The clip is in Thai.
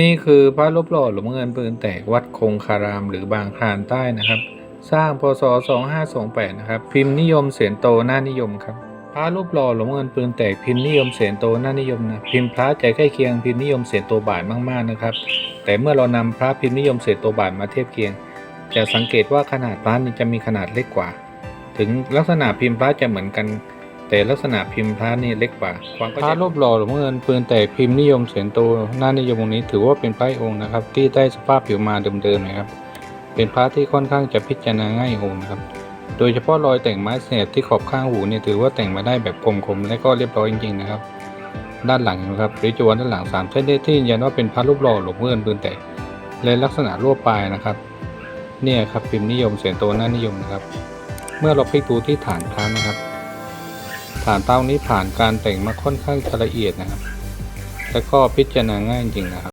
นี่คือพระรูปหล่อหลวงเงินปืนแตกวัดคงคารามหรือบางคลานใต้นะครับ สร้างพศ 2528 นะครับ พิมพ์นิยมเสียนโตหน้านิยมครับ พระรูปหล่อหลวงเงินปืนแตกพิมพ์นิยมเสียนโตหน้านิยมนะพิมพ์พระใจใกล้เคียงพิมพ์นิยมเสียนโตบาทมากๆนะครับ แต่เมื่อเรานำพระพิมพ์นิยมเสียนโตบาทมาเทียบเคียง จะสังเกตว่าขนาดพระนี่จะมีขนาดเล็กกว่า ถึงลักษณะพิมพ์พระจะเหมือนกัน แต่ลักษณะพิมพ์พระนี่เล็กกว่าพระรูปหล่อหลวงพ่อเงินปืนแตกพิมพ์นิยมเสียนโตหน้านิยมองนี้ถือว่าเป็นพระองค์นะครับ ที่ได้สภาพผิวมาเดิมๆนะครับ เป็นพระที่ค่อนข้างจะพิจารณาง่ายองค์นะครับ โดยเฉพาะรอยแต่งไม้เสียที่ขอบข้างหูเนี่ยถือว่าแต่งมาได้แบบคมๆและก็เรียบร้อยจริงๆนะครับ ด้านหลังนะครับริจวนด้านหลังสามเส้นได้ที่ยืนยันว่าเป็นพระรูปหล่อหลวงพ่อเงินปืนแตกและลักษณะรวบปลายนะครับ เนี่ยครับพิมพ์นิยมเสียนโตหน้านิยมนะครับ เมื่อเราพลิกดูที่ฐานพระนะครับ ฐานเต้านี้ผ่านการแต่งมาค่อนข้างจะละเอียดนะครับ และก็พิจารณาง่ายจริงนะครับ